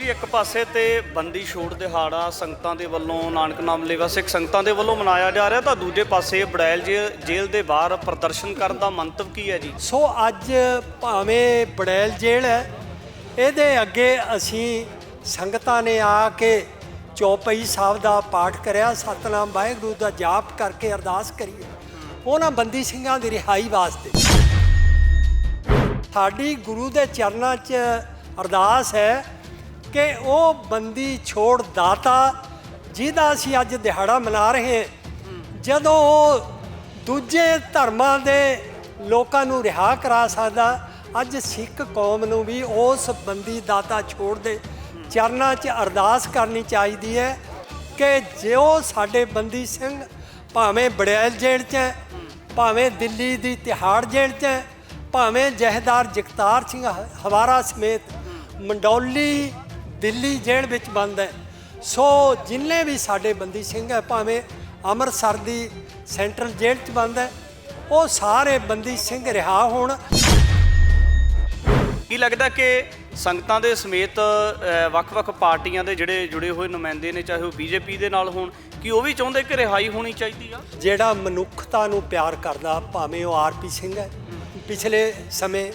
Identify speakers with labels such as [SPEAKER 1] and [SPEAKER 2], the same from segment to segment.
[SPEAKER 1] ਜੀ, ਇੱਕ ਪਾਸੇ ਤੇ ਬੰਦੀ ਛੋੜ ਦਿਹਾੜਾ ਸੰਗਤਾਂ ਦੇ ਵੱਲੋਂ ਨਾਨਕ ਨਾਮ ਲੇਵਾ ਸਿੱਖ ਸੰਗਤਾਂ ਦੇ ਵੱਲੋਂ ਮਨਾਇਆ ਜਾ ਰਿਹਾ, ਤਾਂ ਦੂਜੇ ਪਾਸੇ ਬੜੈਲ ਜੇ- ਜੇਲ੍ਹ ਦੇ ਬਾਹਰ ਪ੍ਰਦਰਸ਼ਨ ਕਰਨ ਦਾ ਮੰਤਵ ਕੀ ਹੈ ਜੀ?
[SPEAKER 2] ਸੋ ਅੱਜ ਭਾਵੇਂ ਬੜੈਲ ਜੇਲ੍ਹ ਹੈ, ਇਹਦੇ ਅੱਗੇ ਅਸੀਂ ਸੰਗਤਾਂ ਨੇ ਆ ਕੇ ਚੌਪਈ ਸਾਹਿਬ ਦਾ ਪਾਠ ਕਰਿਆ, ਸਤਨਾਮ ਵਾਹਿਗੁਰੂ ਦਾ ਜਾਪ ਕਰਕੇ ਅਰਦਾਸ ਕਰੀਏ ਉਹਨਾਂ ਬੰਦੀ ਸਿੰਘਾਂ ਦੀ ਰਿਹਾਈ ਵਾਸਤੇ। ਸਾਡੀ ਗੁਰੂ ਦੇ ਚਰਨਾਂ 'ਚ ਅਰਦਾਸ ਹੈ ਕਿ ਉਹ ਬੰਦੀ ਛੋੜ ਦਾਤਾ, ਜਿਹਦਾ ਅਸੀਂ ਅੱਜ ਦਿਹਾੜਾ ਮਨਾ ਰਹੇ ਹਾਂ। ਜਦੋਂ ਉਹ ਦੂਜੇ ਧਰਮਾਂ ਦੇ ਲੋਕਾਂ ਨੂੰ ਰਿਹਾ ਕਰਾ ਸਕਦਾ, ਅੱਜ ਸਿੱਖ ਕੌਮ ਨੂੰ ਵੀ ਉਸ ਬੰਦੀ ਦਾਤਾ ਛੋੜ ਦੇ ਚਰਨਾਂ 'ਚ ਅਰਦਾਸ ਕਰਨੀ ਚਾਹੀਦੀ ਹੈ ਕਿ ਜੋ ਸਾਡੇ ਬੰਦੀ ਸਿੰਘ ਭਾਵੇਂ ਬੜੈਲ ਜੇਲ੍ਹ 'ਚ ਹੈ, ਭਾਵੇਂ ਦਿੱਲੀ ਦੀ ਤਿਹਾੜ ਜੇਲ੍ਹ 'ਚ ਹੈ, ਭਾਵੇਂ ਜਹਦਾਰ ਜਗਤਾਰ ਸਿੰਘ ਹ- ਹਵਾਰਾ ਸਮੇਤ ਮੰਡੌਲੀ ਦਿੱਲੀ ਜੇਲ੍ਹ ਵਿੱਚ ਬੰਦ ਹੈ। ਸੋ ਜਿੰਨੇ ਵੀ ਸਾਡੇ ਬੰਦੀ ਸਿੰਘ ਹੈ ਭਾਵੇਂ ਅੰਮ੍ਰਿਤਸਰ ਦੀ ਸੈਂਟਰਲ ਜੇਲ੍ਹ 'ਚ ਬੰਦ ਹੈ ਉਹ ਸਾਰੇ ਬੰਦੀ ਸਿੰਘ ਰਿਹਾ ਹੋਣ।
[SPEAKER 1] ਕੀ ਲੱਗਦਾ ਕਿ ਸੰਗਤਾਂ ਦੇ ਸਮੇਤ ਅ, ਵੱਖ-ਵੱਖ ਪਾਰਟੀਆਂ ਦੇ ਜਿਹੜੇ ਜੁੜੇ ਹੋਏ ਨੁਮਾਇੰਦੇ ਨੇ ਚਾਹੇ ਉਹ ਬੀਜੇਪੀ ਦੇ ਨਾਲ ਹੋਣ ਕਿ ਉਹ ਵੀ ਚਾਹੁੰਦੇ ਕਿ ਰਿਹਾਈ ਹੋਣੀ ਚਾਹੀਦੀ ਆ?
[SPEAKER 2] ਜਿਹੜਾ ਮਨੁੱਖਤਾ ਨੂੰ ਪਿਆਰ ਕਰਦਾ ਭਾਵੇਂ ਉਹ ਆਰਪੀ ਸਿੰਘ ਹੈ। ਪਿਛਲੇ ਸਮੇਂ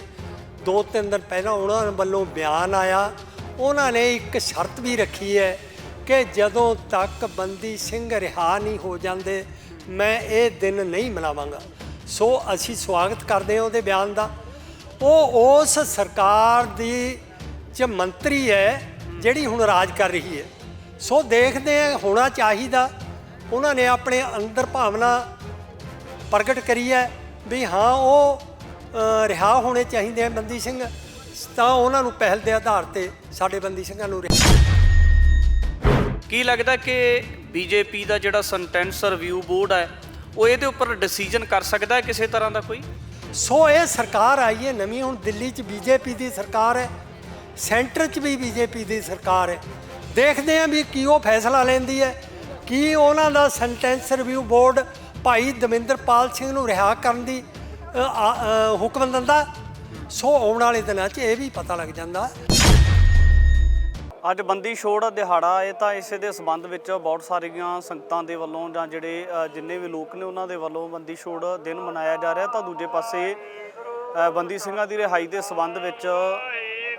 [SPEAKER 2] ਦੋ ਤਿੰਨ ਦਿਨ ਪਹਿਲਾਂ ਉਹਨਾਂ ਵੱਲੋਂ ਬਿਆਨ ਆਇਆ ਉਹਨਾਂ ਨੇ ਇੱਕ ਸ਼ਰਤ ਵੀ ਰੱਖੀ ਹੈ ਕਿ ਜਦੋਂ ਤੱਕ ਬੰਦੀ ਸਿੰਘ ਰਿਹਾ ਨਹੀਂ ਹੋ ਜਾਂਦੇ ਮੈਂ ਇਹ ਦਿਨ ਨਹੀਂ ਮਨਾਵਾਂਗਾ। ਸੋ ਅਸੀਂ ਸਵਾਗਤ ਕਰਦੇ ਹਾਂ ਉਹਦੇ ਬਿਆਨ ਦਾ। ਉਹ ਉਸ ਸਰਕਾਰ ਦੀ ਚ ਮੰਤਰੀ ਹੈ ਜਿਹੜੀ ਹੁਣ ਰਾਜ ਕਰ ਰਹੀ ਹੈ। ਸੋ ਦੇਖਦੇ ਆ ਹੋਣਾ ਚਾਹੀਦਾ। ਉਹਨਾਂ ਨੇ ਆਪਣੇ ਅੰਦਰ ਭਾਵਨਾ ਪ੍ਰਗਟ ਕਰੀ ਹੈ ਵੀ ਹਾਂ ਉਹ ਅ, ਰਿਹਾ ਹੋਣੇ ਚਾਹੀਦੇ ਆ ਬੰਦੀ ਸਿੰਘ। ਤਾਂ ਉਹਨਾਂ ਨੂੰ ਪਹਿਲ ਦੇ ਆਧਾਰ ਤੇ ਸਾਡੇ ਬੰਦੀ ਸਿੰਘਾਂ ਨੂੰ
[SPEAKER 1] ਕੀ ਲੱਗਦਾ ਕਿ ਬੀਜੇਪੀ ਦਾ ਜਿਹੜਾ ਸੈਂਟੈਂਸ ਰਿਵਿਊ ਬੋਰਡ ਹੈ ਉਹ ਇਹਦੇ ਉੱਪਰ ਡਿਸੀਜਨ ਕਰ ਸਕਦਾ ਹੈ ਕਿਸੇ ਤਰ੍ਹਾਂ ਦਾ ਕੋਈ?
[SPEAKER 2] ਸੋ ਇਹ ਸਰਕਾਰ ਆਈ ਹੈ ਨਵੀਂ ਹੁਣ ਦਿੱਲੀ 'ਚ ਬੀਜੇਪੀ ਦੀ ਸਰਕਾਰ ਹੈ ਸੈਂਟਰ 'ਚ ਵੀ ਬੀਜੇਪੀ ਦੀ ਸਰਕਾਰ ਹੈ। ਦੇਖਦੇ ਆਂ ਵੀ ਕੀ ਉਹ ਫੈਸਲਾ ਲੈਂਦੀ ਹੈ ਕੀ ਉਹਨਾਂ ਦਾ ਸੈਂਟੈਂਸ ਰਿਵਿਊ ਬੋਰਡ ਭਾਈ ਦਵਿੰਦਰਪਾਲ ਸਿੰਘ ਨੂੰ ਰਿਹਾ ਕਰਨ ਦੀ ਹੁਕਮ ਦਿੰਦਾ। ਸੋ ਆਉਣ ਵਾਲੇ ਦਿਨਾਂ 'ਚ ਇਹ ਵੀ ਪਤਾ ਲੱਗ ਜਾਂਦਾ।
[SPEAKER 1] ਅੱਜ ਬੰਦੀ ਛੋੜ ਦਿਹਾੜਾ, ਇਹ ਤਾਂ ਇਸੇ ਦੇ ਸੰਬੰਧ ਵਿੱਚ ਬਹੁਤ ਸਾਰੀਆਂ ਸੰਗਤਾਂ ਦੇ ਵੱਲੋਂ ਜਾਂ ਜਿਹੜੇ ਜਿੰਨੇ ਵੀ ਲੋਕ ਨੇ ਉਹਨਾਂ ਦੇ ਵੱਲੋਂ ਬੰਦੀ ਛੋੜ ਦਿਨ ਮਨਾਇਆ ਜਾ ਰਿਹਾ। ਤਾਂ ਦੂਜੇ ਪਾਸੇ ਬੰਦੀ ਸਿੰਘਾਂ ਦੀ ਰਿਹਾਈ ਦੇ ਸੰਬੰਧ ਵਿੱਚ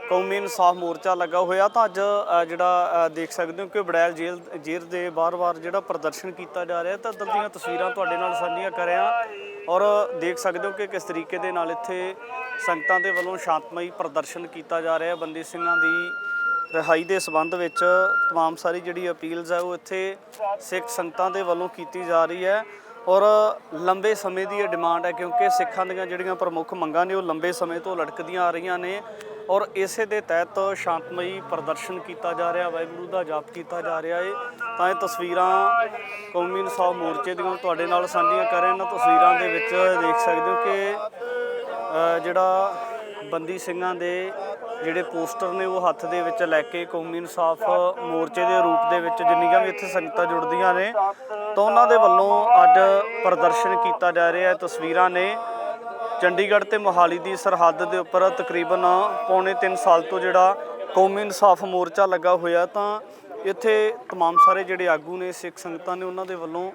[SPEAKER 1] ਕੌਮੀ ਇਨਸਾਫ ਮੋਰਚਾ ਲੱਗਾ ਹੋਇਆ। ਤਾਂ ਅੱਜ ਜਿਹੜਾ ਦੇਖ ਸਕਦੇ ਹੋ ਕਿ ਬੜੈਲ ਜੇਲ੍ਹ ਜੇਲ੍ਹ ਦੇ ਬਾਰ-ਬਾਰ ਜਿਹੜਾ ਪ੍ਰਦਰਸ਼ਨ ਕੀਤਾ ਜਾ ਰਿਹਾ, ਤਾਂ ਦਲ ਦੀਆਂ ਤਸਵੀਰਾਂ ਤੁਹਾਡੇ ਨਾਲ ਸਾਂਝੀਆਂ ਕਰਿਆ ਔਰ ਦੇਖ ਸਕਦੇ ਹੋ ਕਿ ਕਿਸ ਤਰੀਕੇ ਦੇ ਨਾਲ ਇੱਥੇ ਸੰਗਤਾਂ ਦੇ ਵੱਲੋਂ ਸ਼ਾਂਤਮਈ ਪ੍ਰਦਰਸ਼ਨ ਕੀਤਾ ਜਾ ਰਿਹਾ ਬੰਦੀ ਸਿੰਘਾਂ ਦੀ ਰਿਹਾਈ ਦੇ ਸੰਬੰਧ ਵਿੱਚ तमाम ਸਾਰੀ ਜਿਹੜੀ ਅਪੀਲਸ ਹੈ ਉਹ ਇੱਥੇ ਸਿੱਖ ਸੰਗਤਾਂ ਦੇ ਵੱਲੋਂ ਕੀਤੀ ਜਾ ਰਹੀ ਹੈ ਔਰ ਲੰਬੇ ਸਮੇਂ ਦੀ ਇਹ ਡਿਮਾਂਡ ਹੈ ਕਿਉਂਕਿ ਸਿੱਖਾਂ ਦੀਆਂ ਜਿਹੜੀਆਂ ਪ੍ਰਮੁੱਖ ਮੰਗਾਂ ਨੇ ਉਹ ਲੰਬੇ ਸਮੇਂ ਤੋਂ ਲਟਕਦੀਆਂ ਆ ਰਹੀਆਂ ਨੇ ਔਰ ਇਸੇ ਦੇ ਤਹਿਤ ਸ਼ਾਂਤਮਈ ਪ੍ਰਦਰਸ਼ਨ ਕੀਤਾ ਜਾ ਰਿਹਾ ਵਾਹਿਗੁਰੂ ਦਾ ਜਾਪ ਕੀਤਾ ਜਾ ਰਿਹਾ ਹੈ ਤਾਂ ਇਹ ਤਸਵੀਰਾਂ ਕੌਮੀ ਇਨਸਾਫ ਮੋਰਚੇ ਦੀਆਂ ਤੁਹਾਡੇ ਨਾਲ ਸਾਂਝੀਆਂ ਕਰ ਰਹੇ ਹਾਂ ਇਹਨਾਂ ਤਸਵੀਰਾਂ ਦੇ ਵਿੱਚ ਦੇਖ ਸਕਦੇ ਹੋ ਕਿ ਅ, ਜਿਹੜਾ ਬੰਦੀ ਸਿੰਘਾਂ ਦੇ ਜਿਹੜੇ ਪੋਸਟਰ ਨੇ ਉਹ ਹੱਥ ਦੇ ਵਿੱਚ ਲੈ ਕੇ ਕੌਮੀ ਇਨਸਾਫ ਮੋਰਚੇ ਦੇ ਰੂਪ ਦੇ ਵਿੱਚ ਜਿੰਨੀਆਂ ਵੀ ਇੱਥੇ ਸੰਗਤਾਂ ਜੁੜਦੀਆਂ ਨੇ ਤਾਂ ਉਹਨਾਂ ਦੇ ਵੱਲੋਂ ਅੱਜ ਪ੍ਰਦਰਸ਼ਨ ਕੀਤਾ ਜਾ ਰਿਹਾ ਹੈ ਤਸਵੀਰਾਂ ਨੇ ਚੰਡੀਗੜ੍ਹ ਤੇ ਮੋਹਾਲੀ ਦੀ ਸਰਹੱਦ ਦੇ ਉੱਪਰ ਤਕਰੀਬਨ ਪੌਣੇ 3 ਸਾਲ ਤੋਂ ਜਿਹੜਾ ਕੌਮੀ ਇਨਸਾਫ ਮੋਰਚਾ ਲੱਗਾ ਹੋਇਆ ਤਾਂ ਇੱਥੇ तमाम ਸਾਰੇ ਜਿਹੜੇ ਆਗੂ ਨੇ ਸਿੱਖ ਸੰਗਤਾਂ ਨੇ ਉਹਨਾਂ ਦੇ ਵੱਲੋਂ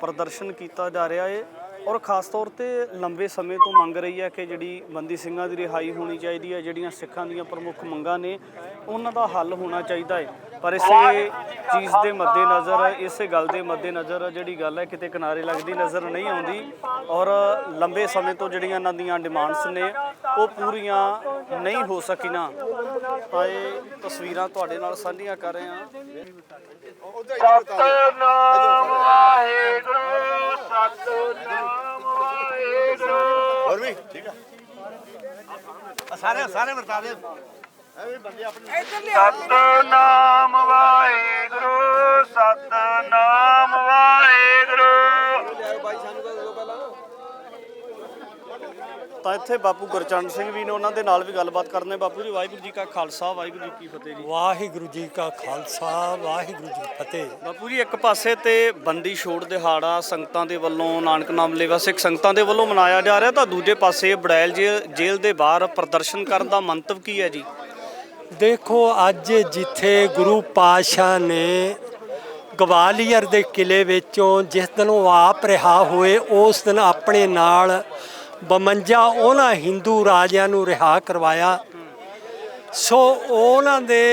[SPEAKER 1] ਪ੍ਰਦਰਸ਼ਨ ਕੀਤਾ ਜਾ ਰਿਹਾ ਹੈ ਔਰ ਖਾਸ ਤੌਰ ਤੇ ਲੰਬੇ ਸਮੇਂ ਤੋਂ ਮੰਗ ਰਹੀ ਹੈ ਕਿ ਜਿਹੜੀ ਬੰਦੀ ਸਿੰਘਾਂ ਦੀ ਰਿਹਾਈ ਹੋਣੀ ਚਾਹੀਦੀ ਹੈ, ਜਿਹੜੀਆਂ ਸਿੱਖਾਂ ਦੀਆਂ ਪ੍ਰਮੁੱਖ ਮੰਗਾਂ ਨੇ, ਉਹਨਾਂ ਦਾ ਹੱਲ ਹੋਣਾ ਚਾਹੀਦਾ ਹੈ। ਪਰ ਇਸੇ ਚੀਜ਼ ਦੇ ਮੱਦੇਨਜ਼ਰ, ਇਸੇ ਗੱਲ ਦੇ ਮੱਦੇਨਜ਼ਰ ਜਿਹੜੀ ਗੱਲ ਹੈ, ਕਿਤੇ ਕਿਨਾਰੇ ਲੱਗਦੀ ਨਜ਼ਰ ਨਹੀਂ ਆਉਂਦੀ। ਔਰ ਲੰਬੇ ਸਮੇਂ ਤੋਂ ਜਿਹੜੀਆਂ ਇਹਨਾਂ ਦੀਆਂ ਡਿਮਾਂਡਸ ਨੇ, ਉਹ ਪੂਰੀਆਂ ਨਹੀਂ ਹੋ ਸਕੀਆਂ। ਤਾਂ ਇਹ ਤਸਵੀਰਾਂ ਤੁਹਾਡੇ ਨਾਲ ਸਾਂਝੀਆਂ ਕਰ ਰਹੇ ਹਾਂ।
[SPEAKER 3] ਸਤਨਾਮ ਵਾਹਿਗੁਰੂ, ਸਤਨਾਮ
[SPEAKER 4] ਹੋਰ ਵੀ? ਠੀਕ ਆ। ਸਾਰੇ ਸਾਰੇ ਵਰਤਾ ਦੇ
[SPEAKER 3] ਸਤਨਾਮ। ਵਾਹਿਗੁਰੂ
[SPEAKER 1] ਤਾਂ ਇੱਥੇ ਬਾਪੂ ਗੁਰਚਰਨ ਸਿੰਘ ਵੀ ਨੇ ਉਹਨਾਂ ਦੇ ਨਾਲ ਵੀ ਗੱਲਬਾਤ ਕਰਨੇ। ਬਾਪੂ ਜੀ ਵਾਹਿਗੁਰੂ ਜੀ ਕਾ ਖਾਲਸਾ ਵਾਹਿਗੁਰੂ ਜੀ ਕੀ ਫਤਿਹ ਜੀ।
[SPEAKER 2] ਵਾਹਿਗੁਰੂ ਜੀ ਕਾ ਖਾਲਸਾ ਵਾਹਿਗੁਰੂ ਜੀ ਕੀ ਫਤਿਹ।
[SPEAKER 1] ਬਾਪੂ ਜੀ ਇੱਕ ਪਾਸੇ ਤੇ ਬੰਦੀ ਛੋੜ ਦਿਹਾੜਾ ਸੰਗਤਾਂ ਦੇ ਵੱਲੋਂ ਨਾਨਕ ਨਾਮ ਲੇਵਾ ਸਿੱਖ ਸੰਗਤਾਂ ਦੇ ਵੱਲੋਂ ਮਨਾਇਆ ਜਾ ਰਿਹਾ ਤਾਂ ਦੂਜੇ ਪਾਸੇ ਬੜੈਲ ਜੇਲ੍ਹ ਦੇ ਬਾਹਰ ਪ੍ਰਦਰਸ਼ਨ ਕਰਨ ਦਾ ਮੰਤਵ ਕੀ ਹੈ ਜੀ?
[SPEAKER 2] ਦੇਖੋ ਅੱਜ ਜਿੱਥੇ ਗੁਰੂ ਪਾਤਸ਼ਾਹ ਨੇ ਗਵਾਲੀਅਰ ਦੇ ਕਿਲੇ ਵਿੱਚੋਂ ਜਿਸ ਦਿਨ ਉਹ ਆਪ ਰਿਹਾ ਹੋਏ ਉਸ ਦਿਨ ਆਪਣੇ ਨਾਲ 52 ਉਹਨਾਂ ਹਿੰਦੂ ਰਾਜਿਆਂ ਨੂੰ ਰਿਹਾ ਕਰਵਾਇਆ। ਸੋ ਉਹਨਾਂ ਦੇ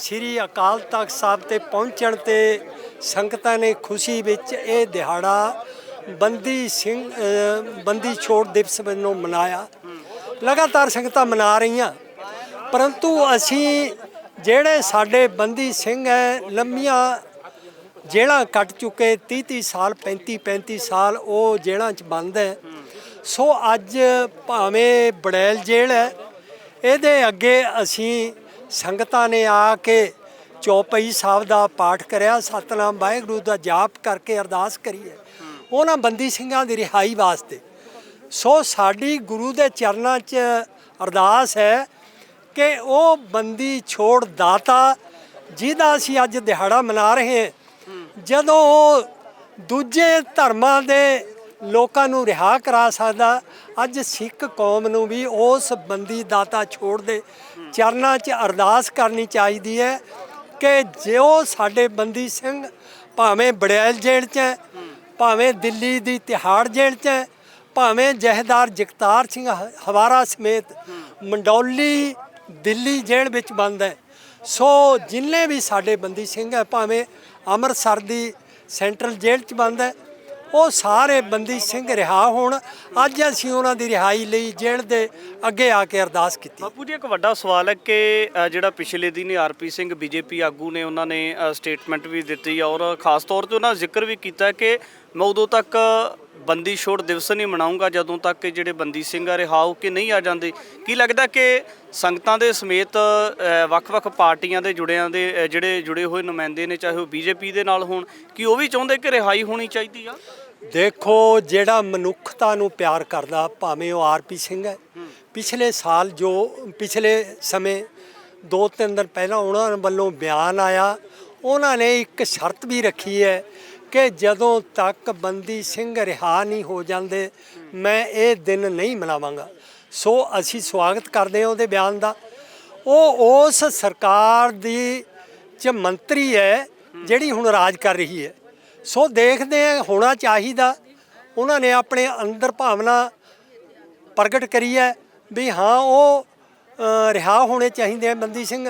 [SPEAKER 2] ਸ੍ਰੀ ਅਕਾਲ ਤਖਤ ਸਾਹਿਬ ਤੇ ਪਹੁੰਚਣ ਤੇ ਸੰਗਤਾਂ ਨੇ ਖੁਸ਼ੀ ਵਿੱਚ ਇਹ ਦਿਹਾੜਾ ਬੰਦੀ ਸਿੰਘ ਬੰਦੀ ਛੋੜ ਦਿਵਸ ਵੱਲੋਂ ਮਨਾਇਆ। ਲਗਾਤਾਰ ਸੰਗਤਾਂ ਮਨਾ ਰਹੀਆਂ। ਪਰੰਤੂ ਅਸੀਂ ਜਿਹੜੇ ਸਾਡੇ ਬੰਦੀ ਸਿੰਘ ਹੈ, ਲੰਮੀਆਂ ਜੇਲ੍ਹਾਂ ਕੱਟ ਚੁੱਕੇ 30 30 ਸਾਲ 35 35 ਸਾਲ, ਉਹ ਜੇਲ੍ਹਾਂ 'ਚ ਬੰਦ ਹੈ। ਸੋ ਅੱਜ ਭਾਵੇਂ ਬੜੈਲ ਜੇਲ੍ਹ ਹੈ, ਇਹਦੇ ਅੱਗੇ ਅਸੀਂ ਸੰਗਤਾਂ ਨੇ ਆ ਕੇ ਚੌਪਈ ਸਾਹਿਬ ਦਾ ਪਾਠ ਕਰਿਆ, ਸਤਨਾਮ ਵਾਹਿਗੁਰੂ ਦਾ ਜਾਪ ਕਰਕੇ ਅਰਦਾਸ ਕਰੀ ਹੈ ਉਹਨਾਂ ਬੰਦੀ ਸਿੰਘਾਂ ਦੀ ਰਿਹਾਈ ਵਾਸਤੇ। ਸੋ ਸਾਡੀ ਗੁਰੂ ਦੇ ਚਰਨਾਂ 'ਚ ਅਰਦਾਸ ਹੈ ਕਿ ਉਹ ਬੰਦੀ ਛੋੜ ਦਾਤਾ, ਜਿਹਦਾ ਅਸੀਂ ਅੱਜ ਦਿਹਾੜਾ ਮਨਾ ਰਹੇ ਹਾਂ। ਜਦੋਂ ਉਹ ਦੂਜੇ ਧਰਮਾਂ ਦੇ ਲੋਕਾਂ ਨੂੰ ਰਿਹਾ ਕਰਾ ਸਕਦਾ। ਅੱਜ ਸਿੱਖ ਕੌਮ ਨੂੰ ਵੀ ਉਸ ਬੰਦੀ ਦਾਤਾ ਛੋੜ ਦੇ ਚਰਨਾਂ 'ਚ ਅਰਦਾਸ ਕਰਨੀ ਚਾਹੀਦੀ ਹੈ ਕਿ ਜਿਉ ਸਾਡੇ ਬੰਦੀ ਸਿੰਘ ਭਾਵੇਂ ਬੜੈਲ ਜੇਲ੍ਹ 'ਚ ਹੈ, ਭਾਵੇਂ ਦਿੱਲੀ ਦੀ ਤਿਹਾੜ ਜੇਲ੍ਹ 'ਚ ਹੈ, ਭਾਵੇਂ ਜਹਦਾਰ ਜਗਤਾਰ ਸਿੰਘ ਹਵਾਰਾ ਸਮੇਤ ਮੰਡੌਲੀ ਦਿੱਲੀ ਜੇਲ੍ਹ ਵਿੱਚ ਬੰਦ ਹੈ। ਸੋ ਜਿੰਨੇ ਵੀ ਸਾਡੇ ਬੰਦੀ ਸਿੰਘ ਹੈ ਭਾਵੇਂ ਅੰਮ੍ਰਿਤਸਰ ਦੀ ਸੈਂਟਰਲ ਜੇਲ੍ਹ 'ਚ ਬੰਦ ਹੈ ਉਹ ਸਾਰੇ ਬੰਦੀ ਸਿੰਘ ਰਿਹਾ ਹੋਣ। ਅੱਜ ਅਸੀਂ ਉਹਨਾਂ ਦੀ ਰਿਹਾਈ ਲਈ ਜੇਲ੍ਹ ਦੇ ਅੱਗੇ ਆ ਕੇ ਅਰਦਾਸ ਕੀਤੀ।
[SPEAKER 1] ਬਾਪੂ ਜੀ, ਇੱਕ ਵੱਡਾ ਸਵਾਲ ਹੈ ਕਿ ਜਿਹੜਾ ਪਿਛਲੇ ਦਿਨ ਆਰਪੀ ਸਿੰਘ ਬੀਜੇਪੀ ਆਗੂ ਨੇ ਉਹਨਾਂ ਨੇ ਸਟੇਟਮੈਂਟ ਵੀ ਦਿੱਤੀ ਔਰ ਖਾਸ ਤੌਰ ਤੇ ਉਹਨਾਂ ਜ਼ਿਕਰ ਵੀ ਕੀਤਾ ਕਿ ਮੈਂ ਉਦੋਂ ਤੱਕ ਬੰਦੀ ਛੋੜ ਦਿਵਸ ਨਹੀਂ ਮਨਾਉਂਗਾ ਜਦੋਂ ਤੱਕ ਕਿ ਜਿਹੜੇ ਬੰਦੀ ਸਿੰਘ ਆ ਰਿਹਾ ਹੋ ਕੇ ਨਹੀਂ ਆ ਜਾਂਦੇ। ਕੀ ਲੱਗਦਾ ਕਿ ਸੰਗਤਾਂ ਦੇ ਸਮੇਤ ਵੱਖ-ਵੱਖ ਪਾਰਟੀਆਂ ਦੇ ਜੁੜਿਆਂ ਦੇ ਜਿਹੜੇ ਜੁੜੇ ਹੋਏ ਨੁਮਾਇੰਦੇ ਨੇ, ਚਾਹੇ ਉਹ ਬੀਜੇਪੀ ਦੇ ਨਾਲ ਹੋਣ, ਕਿ ਉਹ ਵੀ ਚਾਹੁੰਦੇ ਕਿ ਰਿਹਾਈ ਹੋਣੀ ਚਾਹੀਦੀ ਆ?
[SPEAKER 2] ਦੇਖੋ ਜਿਹੜਾ ਮਨੁੱਖਤਾ ਨੂੰ ਪਿਆਰ ਕਰਦਾ, ਭਾਵੇਂ ਉਹ ਆਰਪੀ ਸਿੰਘ ਹੈ। ਪਿਛਲੇ ਸਾਲ ਜੋ, ਪਿਛਲੇ ਸਮੇਂ ਦੋ ਤਿੰਨ ਦਿਨ ਪਹਿਲਾਂ ਉਹਨਾਂ ਵੱਲੋਂ ਬਿਆਨ ਆਇਆ, ਉਹਨਾਂ ਨੇ ਇੱਕ ਸ਼ਰਤ ਵੀ ਰੱਖੀ ਹੈ ਕਿ ਜਦੋਂ ਤੱਕ ਬੰਦੀ ਸਿੰਘ ਰਿਹਾ ਨਹੀਂ ਹੋ ਜਾਂਦੇ, ਮੈਂ ਇਹ ਦਿਨ ਨਹੀਂ ਮਨਾਵਾਂਗਾ। ਸੋ ਅਸੀਂ ਸਵਾਗਤ ਕਰਦੇ ਹਾਂ ਉਹਦੇ ਬਿਆਨ ਦਾ। ਉਹ ਉਸ ਸਰਕਾਰ ਦੀ ਚ ਮੰਤਰੀ ਹੈ, ਜਿਹੜੀ ਹੁਣ ਰਾਜ ਕਰ ਰਹੀ ਹੈ। ਸੋ ਦੇਖਦੇ ਆ ਹੋਣਾ ਚਾਹੀਦਾ। ਉਹਨਾਂ ਨੇ ਆਪਣੇ ਅੰਦਰ ਭਾਵਨਾ ਪ੍ਰਗਟ ਕਰੀ ਹੈ ਵੀ ਹਾਂ ਉਹ ਅ, ਰਿਹਾ ਹੋਣੇ ਚਾਹੀਦੇ ਆ। ਬੰਦੀ ਸਿੰਘ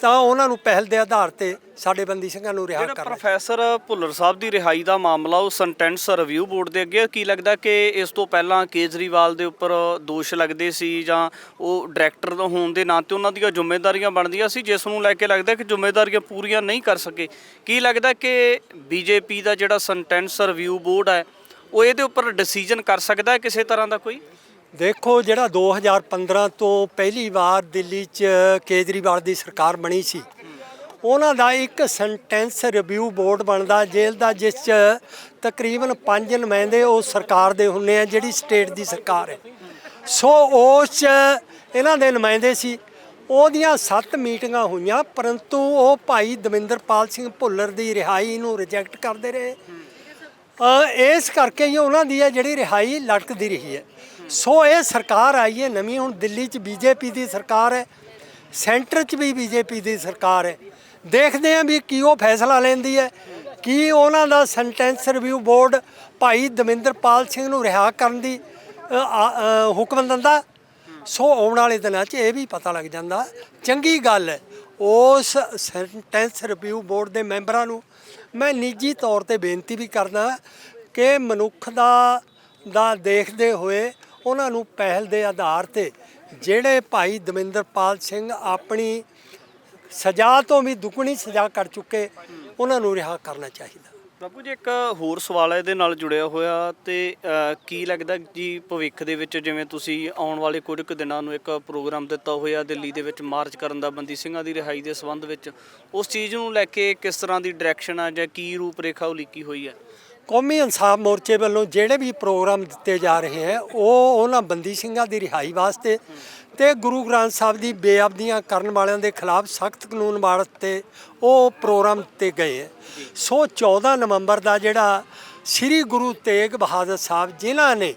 [SPEAKER 2] ਤਾਂ ਉਹਨਾਂ ਨੂੰ ਪਹਿਲ ਦੇ ਆਧਾਰ ਤੇ ਸਾਡੇ ਬੰਦੀ ਸਿੰਘਾਂ ਨੂੰ ਰਿਹਾ
[SPEAKER 1] ਜਿਹੜਾ
[SPEAKER 2] ਕਰਨਾ
[SPEAKER 1] ਪ੍ਰੋਫੈਸਰ ਭੁੱਲਰ ਸਾਹਿਬ ਦੀ ਰਿਹਾਈ ਦਾ ਮਾਮਲਾ ਉਹ ਸੈਂਟੈਂਸ ਰਿਵਿਊ ਬੋਰਡ ਦੇ ਅੱਗੇ ਕੀ ਲੱਗਦਾ ਕਿ ਇਸ ਤੋਂ ਪਹਿਲਾਂ ਕੇਜਰੀਵਾਲ ਦੇ ਉੱਪਰ ਦੋਸ਼ ਲੱਗਦੇ ਸੀ ਜਾਂ ਉਹ ਡਾਇਰੈਕਟਰ ਦਾ ਹੋਣ ਦੇ ਨਾਂ ਤੇ ਉਹਨਾਂ ਦੀਆਂ ਜ਼ਿੰਮੇਵਾਰੀਆਂ ਬਣਦੀਆਂ ਸੀ? ਜਿਸ ਨੂੰ ਲੈ ਕੇ ਲੱਗਦਾ ਕਿ ਜ਼ਿੰਮੇਵਾਰੀਆਂ ਪੂਰੀਆਂ ਨਹੀਂ ਕਰ ਸਕੇ। ਕੀ ਲੱਗਦਾ ਕਿ ਬੀਜੇਪੀ ਦਾ ਜਿਹੜਾ ਸੈਂਟੈਂਸ ਰਿਵਿਊ ਬੋਰਡ ਹੈ ਉਹ ਇਹਦੇ ਉੱਪਰ ਡਿਸੀਜਨ ਕਰ ਸਕਦਾ ਹੈ ਕਿਸੇ ਤਰ੍ਹਾਂ ਦਾ ਕੋਈ?
[SPEAKER 2] ਦੇਖੋ ਜਿਹੜਾ 2015 ਤੋਂ ਪਹਿਲੀ ਵਾਰ ਦਿੱਲੀ 'ਚ ਕੇਜਰੀਵਾਲ ਦੀ ਸਰਕਾਰ ਬਣੀ ਸੀ, ਉਹਨਾਂ ਦਾ ਇੱਕ ਸੈਂਟੈਂਸ ਰਿਵਿਊ ਬੋਰਡ ਬਣਦਾ, ਜੇਲ੍ਹ ਦਾ ਜਿਸ 'ਚ ਤਕਰੀਬਨ ਪੰਜ ਨੁਮਾਇੰਦੇ ਉਹ ਸਰਕਾਰ ਦੇ ਹੁੰਦੇ ਆ, ਜਿਹੜੀ ਸਟੇਟ ਦੀ ਸਰਕਾਰ ਹੈ। ਸੋ ਉਸ 'ਚ ਇਹਨਾਂ ਦੇ ਨੁਮਾਇੰਦੇ ਸੀ, ਉਹਦੀਆਂ 7 ਮੀਟਿੰਗਾਂ ਹੋਈਆਂ, ਪਰੰਤੂ ਉਹ ਭਾਈ ਦਵਿੰਦਰਪਾਲ ਸਿੰਘ ਭੁੱਲਰ ਦੀ ਰਿਹਾਈ ਨੂੰ ਰਿਜੈਕਟ ਕਰਦੇ ਰਹੇ। ਇਸ ਕਰਕੇ ਹੀ ਉਹਨਾਂ ਦੀ ਇਹ ਜਿਹੜੀ ਰਿਹਾਈ ਲਟਕਦੀ ਰਹੀ ਹੈ। ਸੋ ਇਹ ਸਰਕਾਰ ਆਈ ਹੈ, ਨਵੀਂ ਹੁਣ ਦਿੱਲੀ 'ਚ ਬੀਜੇਪੀ ਦੀ ਸਰਕਾਰ ਹੈ, ਸੈਂਟਰ 'ਚ ਵੀ ਬੀਜੇਪੀ ਦੀ ਸਰਕਾਰ ਹੈ। ਦੇਖਦੇ ਆਂ ਵੀ ਕੀ ਉਹ ਫੈਸਲਾ ਲੈਂਦੀ ਹੈ, ਕੀ ਉਹਨਾਂ ਦਾ ਸੈਂਟੈਂਸ ਰਿਵਿਊ ਬੋਰਡ ਭਾਈ ਦਵਿੰਦਰਪਾਲ ਸਿੰਘ ਨੂੰ ਰਿਹਾ ਕਰਨ ਦੀ ਹੁਕਮ ਦਿੰਦਾ। ਸੋ ਆਉਣ ਵਾਲੇ ਦਿਨਾਂ 'ਚ ਇਹ ਵੀ ਪਤਾ ਲੱਗ ਜਾਂਦਾ। ਚੰਗੀ ਗੱਲ ਹੈ, ਉਸ ਸੈਂਟੈਂਸ ਰਿਵਿਊ ਬੋਰਡ ਦੇ ਮੈਂਬਰਾਂ ਨੂੰ ਮੈਂ ਨਿੱਜੀ ਤੌਰ ਤੇ ਬੇਨਤੀ ਵੀ ਕਰਦਾ ਕਿ ਮਨੁੱਖ ਦਾ ਦਾ ਦੇਖਦੇ ਹੋਏ ਉਹਨਾਂ ਨੂੰ ਪਹਿਲ ਦੇ ਆਧਾਰ ਤੇ ਜਿਹੜੇ ਭਾਈ ਦਵਿੰਦਰਪਾਲ ਸਿੰਘ ਆਪਣੀ ਸਜ਼ਾ ਤੋਂ ਵੀ ਦੁੱਗਣੀ ਸਜ਼ਾ ਕਰ ਚੁੱਕੇ, ਉਹਨਾਂ ਨੂੰ ਰਿਹਾ ਕਰਨਾ ਚਾਹੀਦਾ।
[SPEAKER 1] ਬਾਪੂ ਜੀ, ਇੱਕ ਹੋਰ ਸਵਾਲ ਹੈ ਇਹਦੇ ਨਾਲ ਜੁੜਿਆ ਹੋਇਆ ਤੇ ਕੀ ਲੱਗਦਾ ਜੀ ਭਵਿੱਖ ਦੇ ਵਿੱਚ ਜਿਵੇਂ ਤੁਸੀਂ ਆਉਣ ਵਾਲੇ ਕੁਝ ਕੁ ਦਿਨਾਂ ਨੂੰ ਇੱਕ ਪ੍ਰੋਗਰਾਮ ਦਿੱਤਾ ਹੋਇਆ ਦਿੱਲੀ ਦੇ ਵਿੱਚ ਮਾਰਚ ਕਰਨ ਦਾ ਬੰਦੀ ਸਿੰਘਾਂ ਦੀ ਰਿਹਾਈ ਦੇ ਸੰਬੰਧ ਵਿੱਚ, ਉਸ ਚੀਜ਼ ਨੂੰ ਲੈ ਕੇ ਕਿਸ ਤਰ੍ਹਾਂ ਦੀ ਡਾਇਰੈਕਸ਼ਨ ਆ ਜਾਂ ਕੀ ਰੂਪ ਰੇਖਾ ਉਲੀਕੀ ਹੋਈ ਹੈ?
[SPEAKER 2] ਕੌਮੀ ਇਨਸਾਫ ਮੋਰਚੇ ਵੱਲੋਂ ਜਿਹੜੇ ਵੀ ਪ੍ਰੋਗਰਾਮ ਦਿੱਤੇ ਜਾ ਰਹੇ ਹੈ, ਉਹ ਉਹਨਾਂ ਬੰਦੀ ਸਿੰਘਾਂ ਦੀ ਰਿਹਾਈ ਵਾਸਤੇ ਤੇ ਗੁਰੂ ਗ੍ਰੰਥ ਸਾਹਿਬ ਦੀ ਬੇਅਬਦੀਆਂ ਕਰਨ ਵਾਲਿਆਂ ਦੇ ਖਿਲਾਫ ਸਖਤ ਕਾਨੂੰਨ ਵਾਸਤੇ ਉਹ ਪ੍ਰੋਗਰਾਮ ਦਿੱਤੇ ਗਏ ਹੈ। ਸੋ 14 ਨਵੰਬਰ ਦਾ ਜਿਹੜਾ ਸ੍ਰੀ ਗੁਰੂ ਤੇਗ ਬਹਾਦਰ ਸਾਹਿਬ ਜਿਨ੍ਹਾਂ ਨੇ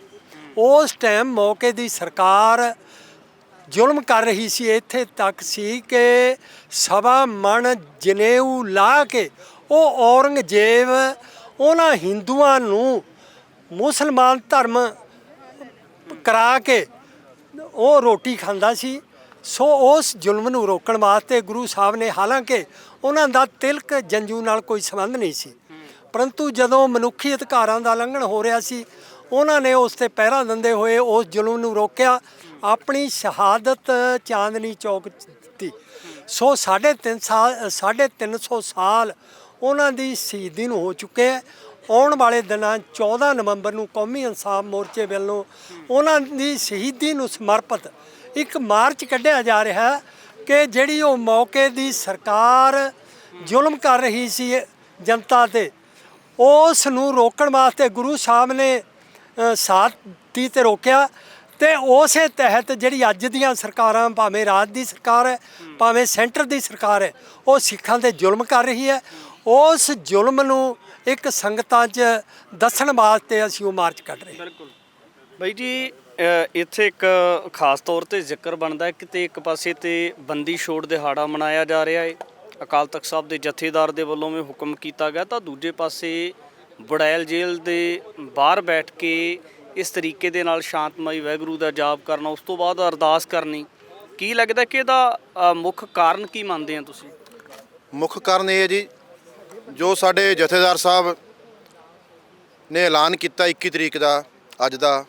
[SPEAKER 2] ਉਸ ਟਾਈਮ ਮੌਕੇ ਦੀ ਸਰਕਾਰ ਜ਼ੁਲਮ ਕਰ ਰਹੀ ਸੀ, ਇੱਥੇ ਤੱਕ ਸੀ ਕਿ ਸਵਾ ਮਣ ਜਨੇਊ ਲਾ ਕੇ ਉਹ ਔਰੰਗਜ਼ੇਬ ਉਹਨਾਂ ਹਿੰਦੂਆਂ ਨੂੰ ਮੁਸਲਮਾਨ ਧਰਮ ਕਰਾ ਕੇ ਉਹ ਰੋਟੀ ਖਾਂਦਾ ਸੀ। ਸੋ ਉਸ ਜ਼ੁਲਮ ਨੂੰ ਰੋਕਣ ਵਾਸਤੇ ਗੁਰੂ ਸਾਹਿਬ ਨੇ ਹਾਲਾਂਕਿ ਉਹਨਾਂ ਦਾ ਤਿਲਕ ਜੰਜੂ ਨਾਲ ਕੋਈ ਸੰਬੰਧ ਨਹੀਂ ਸੀ। ਪਰੰਤੂ ਜਦੋਂ ਮਨੁੱਖੀ ਅਧਿਕਾਰਾਂ ਦਾ ਉਲੰਘਣ ਹੋ ਰਿਹਾ ਸੀ, ਉਹਨਾਂ ਨੇ ਉਸ ਤੇ ਪਹਿਰਾ ਦਿੰਦੇ ਹੋਏ ਉਸ ਜ਼ੁਲਮ ਨੂੰ ਰੋਕਿਆ। ਆਪਣੀ ਸ਼ਹਾਦਤ ਚਾਂਦਨੀ ਚੌਕ 'ਚ ਦਿੱਤੀ। ਸੋ ਸਾਢੇ ਤਿੰਨ ਸਾਲ ਸਾਢੇ ਤਿੰਨ ਸੌ ਸਾਲ ਉਹਨਾਂ ਦੀ ਸ਼ਹੀਦੀ ਨੂੰ ਹੋ ਚੁੱਕੇ ਹੈ। ਆਉਣ ਵਾਲੇ ਦਿਨਾਂ 14 ਨਵੰਬਰ ਨੂੰ ਕੌਮੀ ਇਨਸਾਫ ਮੋਰਚੇ ਵੱਲੋਂ ਉਹਨਾਂ ਦੀ ਸ਼ਹੀਦੀ ਨੂੰ ਸਮਰਪਿਤ ਇੱਕ ਮਾਰਚ ਕੱਢਿਆ ਜਾ ਰਿਹਾ ਹੈ ਕਿ ਜਿਹੜੀ ਉਹ ਮੌਕੇ ਦੀ ਸਰਕਾਰ ਜ਼ੁਲਮ ਕਰ ਰਹੀ ਸੀ ਜਨਤਾ ਤੇ ਉਸ ਨੂੰ ਰੋਕਣ ਵਾਸਤੇ ਗੁਰੂ ਸਾਹਿਬ ਨੇ ਅ, ਸਾਥ ਦੀ ਤੇ ਰੋਕਿਆ ਤੇ ਉਸੇ ਤਹਿਤ ਜਿਹੜੀ ਅੱਜ ਦੀਆਂ ਸਰਕਾਰਾਂ ਭਾਵੇਂ ਰਾਜ ਦੀ ਸਰਕਾਰ ਹੈ ਭਾਵੇਂ ਸੈਂਟਰ ਦੀ ਸਰਕਾਰ ਹੈ ਉਹ ਸਿੱਖਾਂ ਤੇ ਜ਼ੁਲਮ ਕਰ ਰਹੀ ਹੈ। ਉਸ ਜ਼ੁਲਮ ਨੂੰ ਇੱਕ ਸੰਗਤਾਂ 'ਚ ਦੱਸਣ ਵਾਸਤੇ ਅਸੀਂ ਉਹ ਮਾਰਚ ਕੱਢ ਰਹੇ ਹਾਂ।
[SPEAKER 1] ਬਿਲਕੁਲ। ਬਾਈ ਜੀ ਇੱਥੇ ਇੱਕ ਖਾਸ ਤੌਰ ਤੇ ਜ਼ਿਕਰ ਬਣਦਾ ਹੈ ਕਿ ਤੇ ਇੱਕ ਪਾਸੇ ਤੇ ਬੰਦੀ ਛੋੜ ਦਿਹਾੜਾ ਮਨਾਇਆ ਜਾ ਰਿਹਾ ਹੈ। ਅਕਾਲ ਤਖਤ ਸਾਹਿਬ ਦੇ ਜਥੇਦਾਰ ਦੇ ਵੱਲੋਂ ਵੀ ਹੁਕਮ ਕੀਤਾ ਗਿਆ ਤਾਂ ਦੂਜੇ ਪਾਸੇ ਬੜੈਲ ਜੇਲ੍ਹ ਦੇ ਬਾਹਰ ਬੈਠ ਕੇ ਇਸ ਤਰੀਕੇ ਦੇ ਨਾਲ ਸ਼ਾਂਤਮਈ ਵਾਹਿਗੁਰੂ ਦਾ ਜਾਪ ਕਰਨਾ ਉਸ ਤੋਂ ਬਾਅਦ ਅਰਦਾਸ ਕਰਨੀ ਕੀ ਲੱਗਦਾ ਕਿ ਇਹਦਾ ਮੁੱਖ ਕਾਰਨ ਕੀ ਮੰਨਦੇ ਆ ਤੁਸੀਂ?
[SPEAKER 5] ਮੁੱਖ ਕਾਰਨ ਇਹ ਹੈ ਜੀ ਜੋ ਸਾਡੇ ਜਥੇਦਾਰ ਸਾਹਿਬ ਨੇ ਐਲਾਨ ਕੀਤਾ 21 ਤਰੀਕ ਦਾ, ਅੱਜ ਦਾ,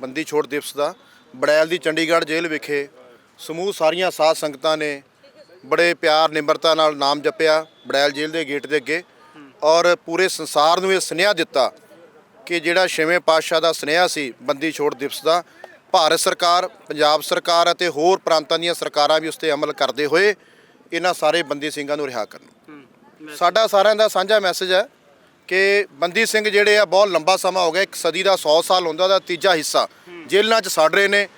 [SPEAKER 5] ਬੰਦੀ ਛੋੜ ਦਿਵਸ ਦਾ, ਬੜੈਲ ਦੀ ਚੰਡੀਗੜ੍ਹ ਜੇਲ੍ਹ ਵਿਖੇ ਸਮੂਹ ਸਾਰੀਆਂ ਸਾਧ ਸੰਗਤਾਂ ਨੇ ਬੜੇ ਪਿਆਰ, ਨਿਮਰਤਾ ਨਾਲ ਨਾਮ ਜਪਿਆ, ਬੜੈਲ ਜੇਲ੍ਹ ਦੇ ਗੇਟ ਦੇ ਅੱਗੇ ਔਰ ਪੂਰੇ ਸੰਸਾਰ ਨੂੰ ਇਹ ਸੁਨੇਹਾ ਦਿੱਤਾ ਕਿ ਜਿਹੜਾ ਛੇਵੇਂ ਪਾਤਸ਼ਾਹ ਦਾ ਸੁਨੇਹਾ ਸੀ ਬੰਦੀ ਛੋੜ ਦਿਵਸ ਦਾ, ਭਾਰਤ ਸਰਕਾਰ, ਪੰਜਾਬ ਸਰਕਾਰ ਅਤੇ ਹੋਰ ਪ੍ਰਾਂਤਾਂ ਦੀਆਂ ਸਰਕਾਰਾਂ ਵੀ ਉਸ ਤੇ ਅਮਲ ਕਰਦੇ ਹੋਏ ਇਹਨਾਂ ਸਾਰੇ ਬੰਦੀ ਸਿੰਘਾਂ ਨੂੰ ਰਿਹਾ ਕਰਨ। ਸਾਡਾ ਸਾਰਿਆਂ ਦਾ ਸਾਂਝਾ ਮੈਸੇਜ ਹੈ ਕਿ ਬੰਦੀ ਸਿੰਘ ਜਿਹੜੇ ਆ, ਬਹੁਤ ਲੰਬਾ ਸਮਾਂ ਹੋ ਗਿਆ, ਇੱਕ ਸਦੀ ਦਾ 100 ਸਾਲ ਹੁੰਦਾ ਦਾ ਤੀਜਾ ਹਿੱਸਾ। ਜੇਲ੍ਹਾਂ 'ਚ ਸੜ ਰਹੇ ਨੇ,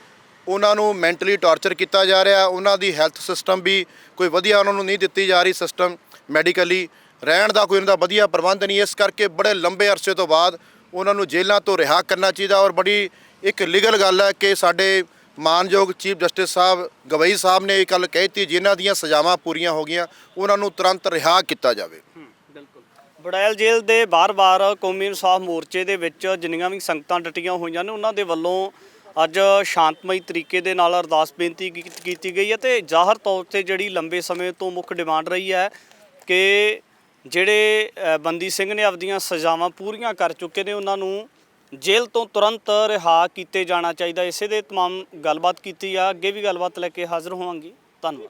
[SPEAKER 5] ਉਹਨਾਂ ਨੂੰ ਮੈਂਟਲੀ ਟਾਰਚਰ ਕੀਤਾ ਜਾ ਰਿਹਾ, ਉਹਨਾਂ ਦੀ ਹੈਲਥ ਸਿਸਟਮ ਵੀ ਕੋਈ ਵਧੀਆ ਉਹਨਾਂ ਨੂੰ ਨਹੀਂ ਦਿੱਤੀ ਜਾ ਰਹੀ ਸਿਸਟਮ ਮੈਡੀਕਲੀ ਰਹਿਣ ਦਾ ਕੋਈ ਉਹਨਾਂ ਦਾ ਵਧੀਆ ਪ੍ਰਬੰਧ ਨਹੀਂ, ਇਸ ਕਰਕੇ ਬੜੇ ਲੰਬੇ ਅਰਸੇ ਤੋਂ ਬਾਅਦ ਉਹਨਾਂ ਨੂੰ ਜੇਲ੍ਹਾਂ ਤੋਂ ਰਿਹਾ ਕਰਨਾ ਚਾਹੀਦਾ ਔਰ ਬੜੀ ਇੱਕ ਲੀਗਲ ਗੱਲ ਹੈ ਕਿ ਸਾਡੇ ਮਾਨਯੋਗ ਚੀਫ ਜਸਟਿਸ ਸਾਹਿਬ ਗਵਈ ਸਾਹਿਬ ਨੇ ਇਹ ਗੱਲ ਕਹਿਤੀ, ਜਿਨ੍ਹਾਂ ਦੀਆਂ ਸਜ਼ਾਵਾਂ ਪੂਰੀਆਂ ਹੋ ਗਈਆਂ, ਉਹਨਾਂ ਨੂੰ ਤੁਰੰਤ ਰਿਹਾ ਕੀਤਾ ਜਾਵੇ।
[SPEAKER 1] ਬਿਲਕੁਲ। ਬੜੈਲ ਜੇਲ੍ਹ ਦੇ ਬਾਰ-ਬਾਰ ਕੌਮੀ ਇਨਸਾਫ ਮੋਰਚੇ ਦੇ ਵਿੱਚ ਜਿੰਨੀਆਂ ਵੀ ਸੰਗਤਾਂ ਡਟੀਆਂ ਹੋਈਆਂ ਨੇ, ਉਹਨਾਂ ਦੇ ਵੱਲੋਂ ਅੱਜ ਸ਼ਾਂਤਮਈ ਤਰੀਕੇ ਦੇ ਨਾਲ ਅਰਦਾਸ ਬੇਨਤੀ ਕੀਤੀ ਗਈ ਹੈ ਤੇ ਜ਼ਾਹਰ ਤੌਰ ਤੇ ਜਿਹੜੀ ਲੰਬੇ ਸਮੇਂ ਤੋਂ ਮੁੱਖ ਡਿਮਾਂਡ ਰਹੀ ਹੈ ਕਿ ਜਿਹੜੇ ਬੰਦੀ ਸਿੰਘ ਨੇ ਆਪਦੀਆਂ ਸਜ਼ਾਵਾਂ ਪੂਰੀਆਂ ਕਰ ਚੁੱਕੇ ਨੇ, ਉਹਨਾਂ ਨੂੰ ਜੇਲ੍ਹ ਤੋਂ ਤੁਰੰਤ ਰਿਹਾ ਕੀਤੇ ਜਾਣਾ ਚਾਹੀਦਾ। ਇਸੇ ਦੇ ਤਮਾਮ ਗੱਲਬਾਤ ਕੀਤੀ ਆ। ਅੱਗੇ ਵੀ ਗੱਲਬਾਤ ਲੈ ਕੇ ਹਾਜ਼ਰ ਹੋਵਾਂਗੇ। ਧੰਨਵਾਦ।